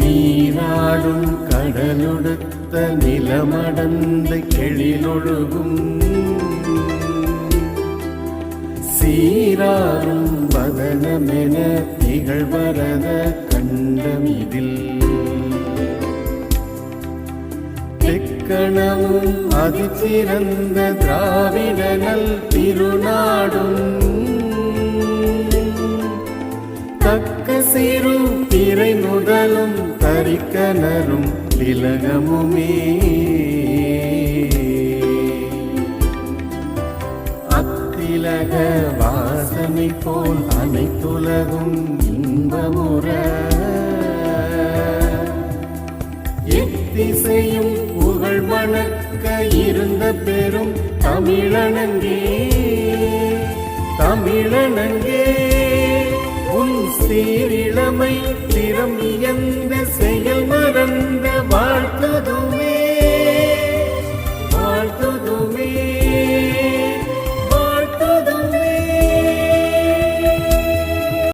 நீராடும் கடலொடுத்த நிலமடந்த கெழிலொழுகும். சீராரும் வதனமென திகழ்வரத கண்டமிதில் தெக்கணமும் அதிசிறந்த திராவிடனல் திருநாடும் தரிக்கனரும் திலகமுமே. அத்திலக வாசனை போல் அனைத்துலகும் இன்பமுற. எத்திசையும் புகழ் மணக்க இருந்த பெரும் தமிழனங்கே. தமிழனங்கே உன் சீரிழமை திறமிய